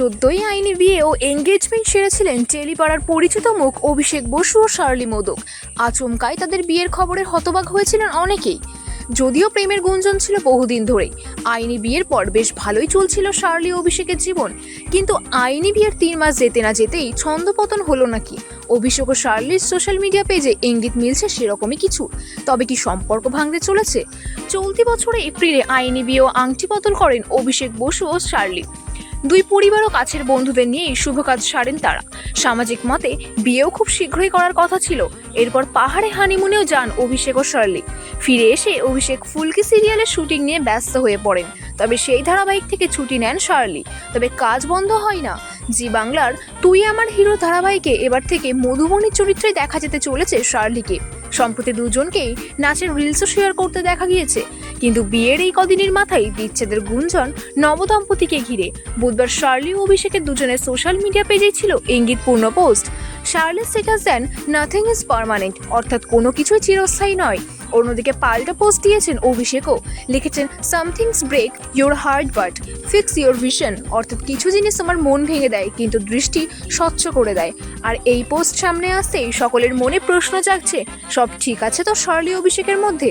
সদ্যই আইনি বিয়ে ও এঙ্গেজমেন্ট সেরেছিলেন টেলিপাড়ার পরিচিত মুখ অভিষেক বসু ও শার্লি মোদক। আচমকায় তাদের বিয়ের খবরের হতবাক হয়েছিলেন অনেকেই। যদিও প্রেমের গুঞ্জন ছিল বহুদিন ধরেই। আইনি বিয়ের পর বেশ ভালোই চলছিল শার্লি অভিষেকের জীবন। কিন্তু আইনি বিয়ের তিন মাস যেতে না যেতেই ছন্দপতন হলো নাকি? অভিষেক ও শার্লির সোশ্যাল মিডিয়া পেজে ইঙ্গিত মিলছে সেরকমই কিছু। তবে কি সম্পর্ক ভাঙতে চলেছে? চলতি বছরে এপ্রিলে আইনি বিয়ে ও আংটি বদল করেন অভিষেক বসু ও শার্লি। দুই পরিবার ও কাছের বন্ধুদের নিয়েই শুভ কাজ সারেন তারা। সামাজিক মতে বিয়েও খুব শীঘ্রই করার কথা ছিল। এরপর পাহাড়ে হানিমুনেও যান অভিষেক ও শার্লি ফিরে এসে অভিষেক ফুলকি সিরিয়ালের শুটিং নিয়ে ব্যস্ত হয়ে পড়েন। তবে সেই ধারাবাহিক থেকে ছুটি নেন শার্লি তবে কাজ বন্ধ হয় না। জি বাংলার তুই আমার হিরো ধারাবাহিকে এবার থেকে মধুবনীর চরিত্রে দেখা যেতে চলেছে শার্লিকে। সম্প্রতি দুজনকেই নাচের রিলসও শেয়ার করতে দেখা গিয়েছে। কিন্তু বিয়ের এই কদিনের মাথায় বিচ্ছেদের গুঞ্জন নবদম্পতিকে ঘিরে। বুধবার শার্লি ও অভিষেকের দুজনের সোশ্যাল মিডিয়া পেজেই ছিল ইঙ্গিতপূর্ণ পোস্ট। শার্লি স্ট্যাটাস দেন নাথিং ইজ পারমানেন্ট অর্থাৎ কোনো কিছুই চিরস্থায়ী নয়। অন্যদিকে পাল্টা পোস্ট দিয়েছেন অভিষেকও। লিখেছেন somethings break your heart but fix your vision অর্থাৎ কিছু জিনিস তোমার মন ভেঙে দেয়, কিন্তু দৃষ্টি স্বচ্ছ করে দেয়। আর এই পোস্ট সামনে আসতেই সকলের মনে প্রশ্ন জাগছে, সব ঠিক আছে তো শার্লি অভিষেকের মধ্যে?